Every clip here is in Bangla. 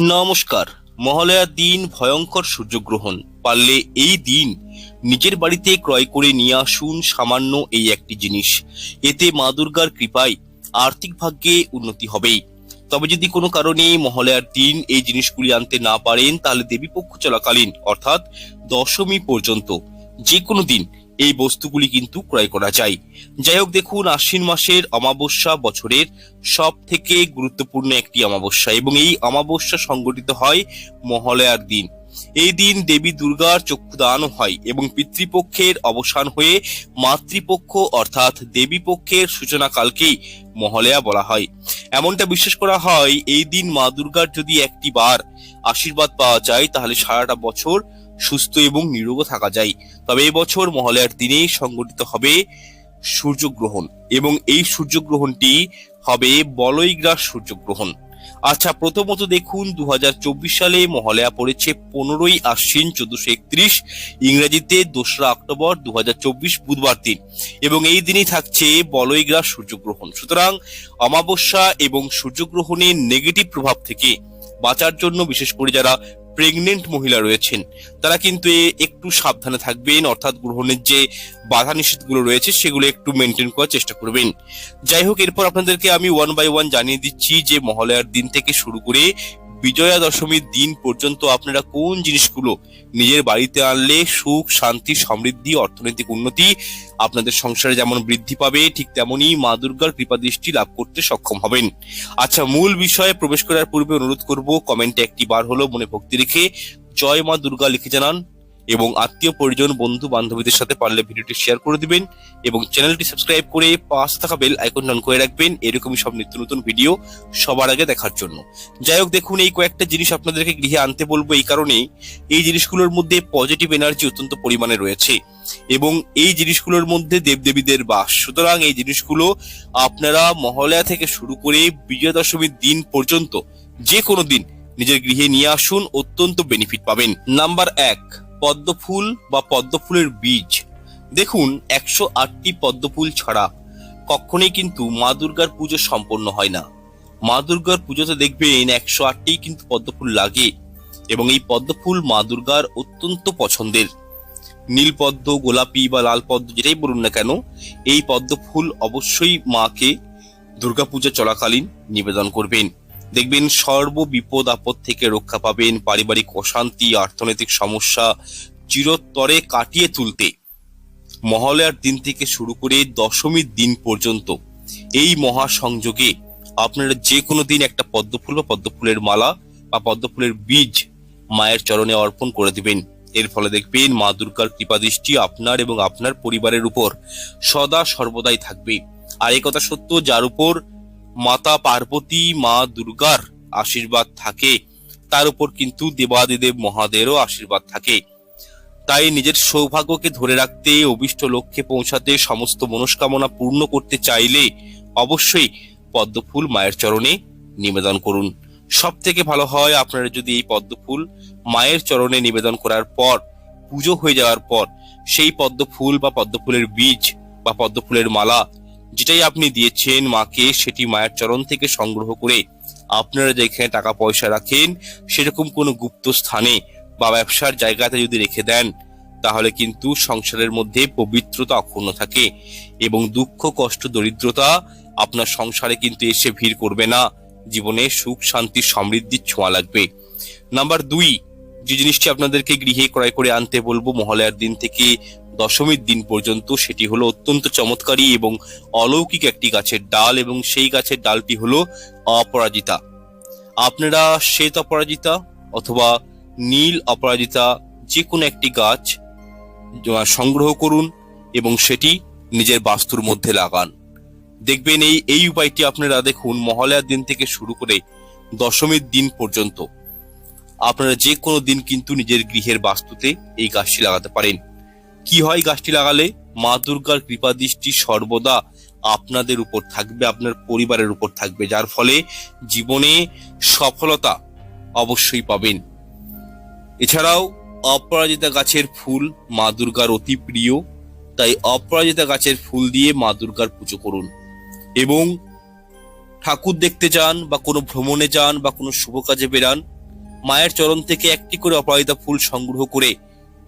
নমস্কার। মহালয়ার দিন ভয়ঙ্কর সূর্যগ্রহণ। পারলে এই দিন নিজের বাড়িতে ক্রয় করে নিয়ে আসুন সামান্য এই একটি জিনিস। এতে মা দুর্গার কৃপায় আর্থিক ভাগ্যে উন্নতি হবেই। তবে যদি কোনো কারণে মহালয়ার দিন এই জিনিসগুলি আনতে না পারেন, তাহলে দেবীপক্ষ চলাকালীন, অর্থাৎ দশমী পর্যন্ত যে কোনো দিন এই বস্তুগুলি কিন্তু ক্রয় করা যায়। যাই হোক, দেখুন, আশ্বিন মাসের অমাবস্যা বছরের সব থেকে গুরুত্বপূর্ণ একটি অমাবস্যা এবং এই অমাবস্যা সংগঠিত হয় মহালয়ার দিন। এই দিন দেবী দুর্গার চক্ষুদান হয় এবং পিতৃপক্ষের অবসান হয়ে মাতৃপক্ষ অর্থাৎ দেবী পক্ষের সূচনা কালকেই মহালয়া বলা হয়। এমনটা বিশ্বাস করা হয়, এই দিন মা দুর্গার যদি একটি বার আশীর্বাদ পাওয়া যায়, তাহলে সারাটা বছর সুস্থ এবং নিরোগ থাকা যায়। তবে এই বছর মহালয়ার দিনেই সংগঠিত হবে সূর্যগ্রহণ এবং এই সূর্যগ্রহণটি হবে বলয়গ্রাস সূর্যগ্রহণ। আচ্ছা প্রথমত দেখুন দু হাজার চব্বিশ সালে মহালয়া পড়েছে পনেরোই আশ্বিন চোদ্দশো একত্রিশ, ইংরেজিতে দোসরা অক্টোবর দু হাজার চব্বিশ বুধবার দিন এবং এই দিনই থাকছে বলয়গ্রাস সূর্যগ্রহণ। সুতরাং অমাবস্যা এবং সূর্যগ্রহণের নেগেটিভ প্রভাব থেকে বাঁচার জন্য, বিশেষ করে যারা প্রেগনেন্ট মহিলা রয়েছেন, তারা কিন্তু একটু সাবধানে থাকবেন। অর্থাৎ গ্রহণের যে বাধা নিষেধগুলো রয়েছে, সেগুলো একটু মেনটেন করার চেষ্টা করবেন। যাই হোক, এরপর আপনাদেরকে আমি ওয়ান বাই ওয়ান জানিয়ে দিচ্ছি যে মহালয়ার দিন থেকে শুরু করে বিজয়া দশমীর দিন পর্যন্ত আপনারা কোন জিনিসগুলো নিজের বাড়িতে আনলে সুখ, শান্তি, সমৃদ্ধি, অর্থনৈতিক উন্নতি আপনাদের সংসারে যেমন বৃদ্ধি পাবে, ঠিক তেমনই মা দুর্গার কৃপা দৃষ্টি লাভ করতে সক্ষম হবেন। আচ্ছা মূল বিষয়ে প্রবেশ করার পূর্বে অনুরোধ করব, কমেন্টে একটি বার হলো মনে ভক্তি রেখে জয় মা দুর্গা লিখে জানান। এবং আত্মীয় পরিজন, বন্ধু বান্ধবীদের সাথে পারলে ভিডিওটি শেয়ার করে দিবেন এবং চ্যানেলটি সাবস্ক্রাইব করে পাশে থাকা বেল আইকন অন করে রাখবেন। এরকমই সব নিত্য নতুন ভিডিও সবার আগে দেখার জন্য। যাই হোক, দেখুন, এই কয়েকটা জিনিস আপনাদেরকে গৃহে আনতে বলব এই কারণেই। এই জিনিসগুলোর মধ্যে পজিটিভ এনার্জি অত্যন্ত পরিমাণে রয়েছে এবং এই জিনিসগুলোর মধ্যে দেবদেবীদের বাস। সুতরাং এই জিনিসগুলো আপনারা মহালয়া থেকে শুরু করে বিজয়া দশমীর দিন পর্যন্ত যে কোনো দিন নিজের গৃহে নিয়ে আসুন, অত্যন্ত বেনিফিট পাবেন। নাম্বার এক পদ্ম ফুল বা পদ্মফুলের বীজ। দেখুন, একশো আটটি পদ্মফুল ছাড়া কখনোই কিন্তু মা দুর্গার পুজো সম্পন্ন হয় না। মা দুর্গার পুজোতে দেখবেন একশো আটটি কিন্তু পদ্মফুল লাগে এবং এই পদ্মফুল মা দুর্গার অত্যন্ত পছন্দের। নীল পদ্ম, গোলাপি বা লাল পদ্ম যেটাই বলুন না কেন, এই পদ্মফুল অবশ্যই মাকে দুর্গাপূজা চলাকালীন নিবেদন করবেন। দেখবেন সর্ব বিপদ আপদ থেকে রক্ষা পাবেন, পারিবারিক অশান্তি অর্থনৈতিক সমস্যা চিরতরে কাটিয়ে তুলতে। মহালয়ার দিন থেকে শুরু করে দশমীর দিন পর্যন্ত এই মহাসংযোগে আপনারা যে কোনো দিন একটা পদ্মফুল বা পদ্মফুলের মালা বা পদ্মফুলের বীজ মায়ের চরণে অর্পণ করে দিবেন। এর ফলে দেখবেন মা দুর্গার কৃপাদৃষ্টি আপনার এবং আপনার পরিবারের উপর সদা সর্বদাই থাকবে। আর এই কথা সত্য, যার উপর মাতা পার্বতী, মা দুর্গার আশীর্বাদ থাকে। তার উপর কিন্তু দেবাদিদেব মহাদেরও আশীর্বাদ থাকে। তাই নিজের সৌভাগ্যকে ধরে রাখতে, অভিষ্ট লক্ষ্যে পৌঁছাতে, সমস্ত মনস্কামনা পূর্ণ করতে চাইলে অবশ্যই পদ্মফুল মায়ের চরণে নিবেদন করুন। সব থেকে ভালো হয় আপনারা যদি এই পদ্মফুল মায়ের চরণে নিবেদন করার পর, পুজো হয়ে যাওয়ার পর, সেই পদ্মফুল বা পদ্মফুলের বীজ বা পদ্মফুলের মালা যেটাই আপনি দিয়েছেন মাকে, সেটি মায়ের চরণ থেকে সংগ্রহ করে আপনারা যেখানে টাকা পয়সা রাখেন, সেরকম কোনো গুপ্ত স্থানে বা ব্যবসার জায়গাতে যদি রেখে দেন, তাহলে কিন্তু সংসারের মধ্যে পবিত্রতা অক্ষুণ্ণ থাকে এবং দুঃখ, কষ্ট, দরিদ্রতা আপনার সংসারে কিন্তু এসে ভিড় করবে না। জীবনে সুখ, শান্তি সমৃদ্ধির ছোঁয়া লাগবে। নাম্বার দুই, যে জিনিসটি আপনাদেরকে গৃহে ক্রয় করে আনতে বলব, মহালয়ার দিন থেকে দশমীর দিন পর্যন্ত সেটি হলো অত্যন্ত চমৎকারী এবং অলৌকিক একটি গাছের ডাল এবং সেই গাছের ডালটি হলো অপরাজিতা। আপনারা শ্বেত অপরাজিতা অথবা নীল অপরাজিতা যে কোনো একটি গাছ সংগ্রহ করুন এবং সেটি নিজের বাস্তুর মধ্যে লাগান। দেখবেন এই এই উপায়টি আপনারা দেখুন মহালয়ার দিন থেকে শুরু করে দশমীর দিন পর্যন্ত। আপনারা যে কোনো দিন কিন্তু নিজের গৃহের বাস্তুতে এই গাছটি লাগাতে পারেন। কি হয় গাছটি লাগালে? মা দুর্গার কৃপা দৃষ্টি সর্বদা আপনাদের উপর থাকবে, আপনার পরিবারের উপর থাকবে, যার ফলে জীবনে সফলতা অবশ্যই পাবেন। এছাড়াও অপরাজিতা গাছের ফুল মা দুর্গার অতি প্রিয়, তাই অপরাজিতা গাছের ফুল দিয়ে মা দুর্গার পুজো করুন। এবং ঠাকুর দেখতে যান বা কোনো ভ্রমণে যান বা কোনো শুভ কাজে বেরান মায়ের চরণ থেকে একটি করে অপরাজিতা ফুল সংগ্রহ করে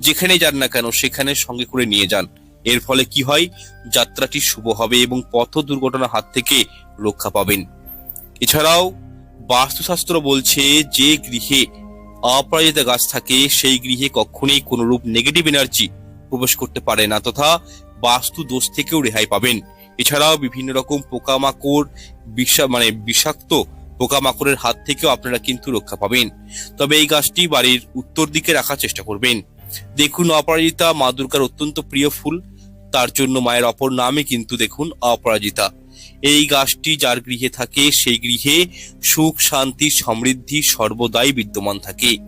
যেখানে যান না কেন, সেখানে সঙ্গে করে নিয়ে যান। এর ফলে কি হয়? যাত্রাটি শুভ হবে এবং পথ দুর্ঘটনার হাত থেকে রক্ষা পাবেন। এছাড়াও বাস্তুশাস্ত্র বলছে, যে গৃহে অপরাজিতা গাছ থাকে, সেই গৃহে কখনোই কোনরূপ নেগেটিভ এনার্জি প্রবেশ করতে পারে না, তথা বাস্তু দোষ থেকেও রেহাই পাবেন। এছাড়াও বিভিন্ন রকম পোকামাকড়, বিষা মানে বিষাক্ত পোকামাকড়ের হাত থেকেও আপনারা কিন্তু রক্ষা পাবেন। তবে এই গাছটি বাড়ির উত্তর দিকে রাখার চেষ্টা করবেন। দেখুন অপরাজিতা, মা দুর্গার অত্যন্ত প্রিয় ফুল। তার জন্য মায়ের অপর নামে কিন্তু দেখুন অপরাজিতা। এই গাছটি যার গৃহে থাকে, সেই গৃহে সুখ, শান্তি, সমৃদ্ধি সর্বদাই বিদ্যমান থাকে।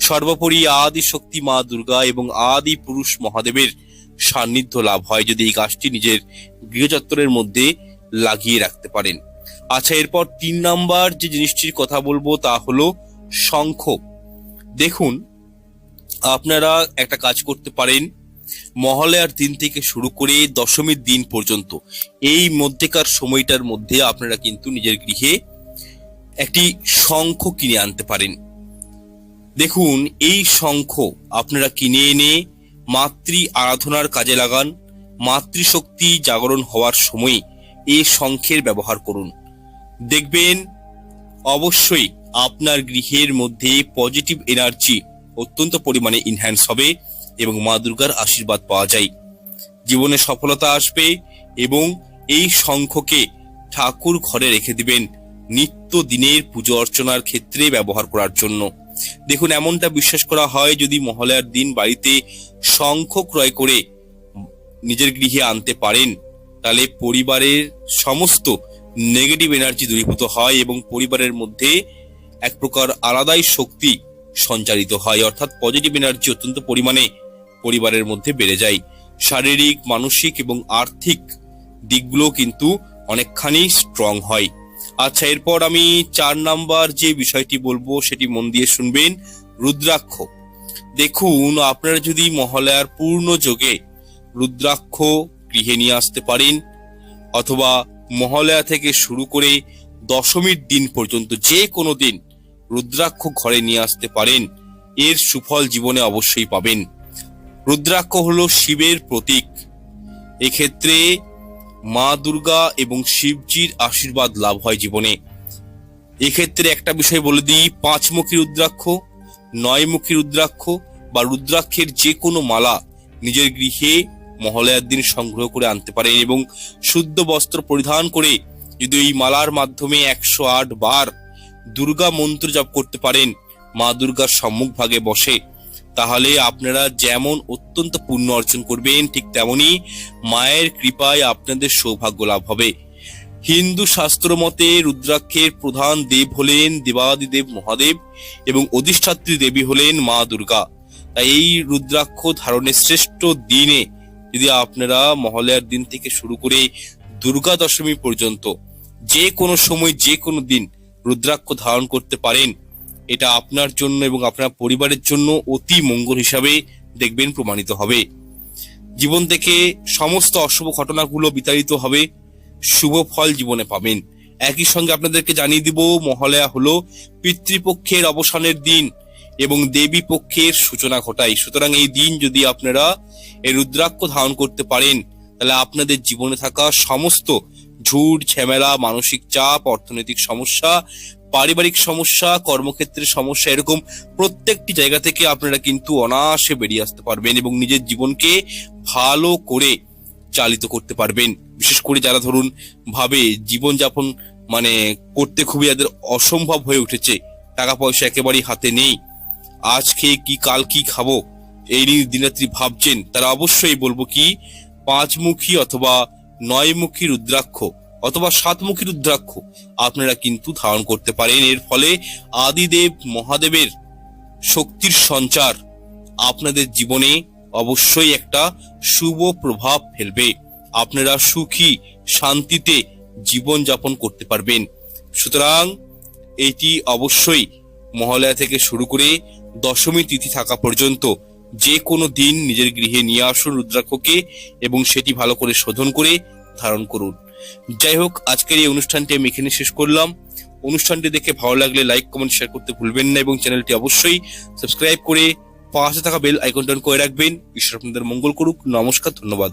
সর্বোপরি আদি শক্তি মা দুর্গা এবং আদি পুরুষ মহাদেবের সান্নিধ্য লাভ হয় যদি এই গাছটি নিজের গৃহচত্বরের মধ্যে লাগিয়ে রাখতে পারেন। আচ্ছা এরপর তিন নাম্বার যে জিনিসটির কথা বলব তা হলো শঙ্খ। দেখুন আপনারা একটা কাজ করতে পারেন। মহালয়ার দিন থেকে শুরু করে দশমীর দিন পর্যন্ত এই মধ্যেকার সময়টার মধ্যে আপনারা কিন্তু নিজের গৃহে একটি শঙ্খ কিনে আনতে পারেন। দেখুন, এই শঙ্খ আপনারা কিনে এনে মাতৃ আরাধনার কাজে লাগান, মাতৃশক্তি জাগরণ হওয়ার সময় এই শঙ্খের ব্যবহার করুন। দেখবেন, অবশ্যই আপনার গৃহের মধ্যে পজিটিভ এনার্জি অত্যন্ত পরিমাণে ইনহ্যান্স হবে এবং মা দুর্গার আশীর্বাদ পাওয়া যায়। জীবনে সফলতা আসবে এবং এই শঙ্খকে ঠাকুর ঘরে রেখে দিবেন নিত্য দিনের পুজো অর্চনার ক্ষেত্রে ব্যবহার করার জন্য। দেখুন, এমনটা বিশ্বাস করা হয় যদি মহালয়ার দিন বাড়িতে শঙ্খ ক্রয় করে নিজের গৃহে আনতে পারেন, তাহলে পরিবারের সমস্ত নেগেটিভ এনার্জি দূরীভূত হয় এবং পরিবারের মধ্যে এক প্রকার আলাদাই শক্তি সঞ্চারিত হয়, অর্থাৎ পজিটিভ এনার্জি অত্যন্ত পরিমাণে পরিবারের মধ্যে বেড়ে যায়। শারীরিক, মানসিক এবং আর্থিক দিকগুলো কিন্তু অনেকখানি স্ট্রং হয়। আচ্ছা এরপর আমি চার নাম্বার যে বিষয়টি বলব, সেটি মন দিয়ে শুনবেন, রুদ্রাক্ষ। দেখুন, আপনারা যদি মহালয়ার পূর্ণ যোগে রুদ্রাক্ষ গৃহে নিয়ে আসতে পারেন, অথবা মহালয়া থেকে শুরু করে দশমীর দিন পর্যন্ত, যে কোনো দিন রুদ্রাক্ষ ঘরে নিয়ে আসতে পারেন। এর সুফল জীবনে অবশ্যই পাবেন। রুদ্রাক্ষ হলো শিবের প্রতীক। এক্ষেত্রে মা দুর্গা এবং শিবজির আশীর্বাদ লাভ হয় জীবনে। এক্ষেত্রে একটা বিষয় বলে দিই, পাঁচমুখী রুদ্রাক্ষ, নয়মুখী রুদ্রাক্ষ বা রুদ্রাক্ষের যে কোনো মালা নিজের গৃহে মহালয়ার দিন সংগ্রহ করে আনতে পারেন এবং শুদ্ধ বস্ত্র পরিধান করে যদি এই মালার মাধ্যমে একশো আট বার দুর্গা মন্ত্র জপ করতে পারেন। মা দুর্গার সম্মুখ ভাগে বসে। তাহলে আপনারা যেমন অত্যন্ত পুণ্য অর্জন করবেন, ঠিক তেমনি মায়ের কৃপায় আপনাদের সৌভাগ্য লাভ হবে। হিন্দু শাস্ত্র মতে রুদ্রাক্ষের প্রধান দেব হলেন দেবাদিদেব মহাদেব এবং অধিষ্ঠাত্রী দেবী হলেন মা দুর্গা। তাই এই রুদ্রাক্ষ ধারণের শ্রেষ্ঠ দিনে যদি আপনারা মহালয়ার দিন থেকে শুরু করে দুর্গা দশমী পর্যন্ত যে কোনো সময়, যে কোনো দিন রুদ্রাক্ষ ধারণ করতে পারেন। এটা আপনার জন্য এবং আপনার পরিবারের জন্য অতি মঙ্গল হিসাবে দেখবেন প্রমাণিত হবে। জীবন থেকে সমস্ত অশুভ ঘটনাগুলো বিতাড়িত হবে। শুভ ফল জীবনে পাবেন। একই সঙ্গে আপনাদেরকে জানিয়ে দিব, মহালয়া হলো পিতৃপক্ষের অবসানের দিন এবং দেবী পক্ষের সূচনা ঘটায়। সুতরাং এই দিন যদি আপনারা এই রুদ্রাক্ষ ধারণ করতে পারেন, তাহলে আপনাদের জীবনে থাকা সমস্ত ঝুট ঝামেলা, মানসিক চাপ, অর্থনৈতিক সমস্যা, পারিবারিক সমস্যা, কর্মক্ষেত্রের সমস্যা, এরকম প্রত্যেকটি জায়গা থেকে আপনারা কিন্তু অনায়াসে বেরিয়ে আসতে পারবেন এবং নিজের জীবনকে ভালো করে চালিত করতে পারবেন। বিশেষ করে যারা ধরুন ভাবে জীবনযাপন মানে করতে খুবই এদের অসম্ভব হয়ে উঠেছে টাকা পয়সা একেবারেই হাতে নেই। আজ খেয়ে কি, কাল কি খাব? এই নিয়ে দিনরাত্রি ভাবছেন, তারা অবশ্যই বলব কি, পাঁচমুখী অথবা নয়মুখী রুদ্রাক্ষ অথবা সাতমুখী রুদ্রাক্ষ আপনারা কিন্তু ধারণ করতে পারেন। এর ফলে আদিদেব মহাদেবের শক্তির সঞ্চার আপনাদের জীবনে অবশ্যই একটা শুভ প্রভাব ফেলবে। আপনারা সুখী, শান্তিতে জীবন যাপন করতে পারবেন। সুতরাং এটি অবশ্যই মহালয়া থেকে শুরু করে দশমী তিথি থাকা পর্যন্ত যে কোনো দিন নিজের গৃহে নিয়ে আসুন রুদ্রাক্ষকে এবং সেটি ভালো করে শোধন করে ধারণ করুন। যাই হোক, আজকের এই অনুষ্ঠানটি আমি এখানে শেষ করলাম। অনুষ্ঠানটি দেখে ভালো লাগলে লাইক কমেন্ট শেয়ার করতে ভুলবেন না এবং চ্যানেলটি অবশ্যই সাবস্ক্রাইব করে পাশে থাকা বেল আইকন টন করে রাখবেন। ঈশ্বর আপনাদের মঙ্গল করুক। নমস্কার, ধন্যবাদ।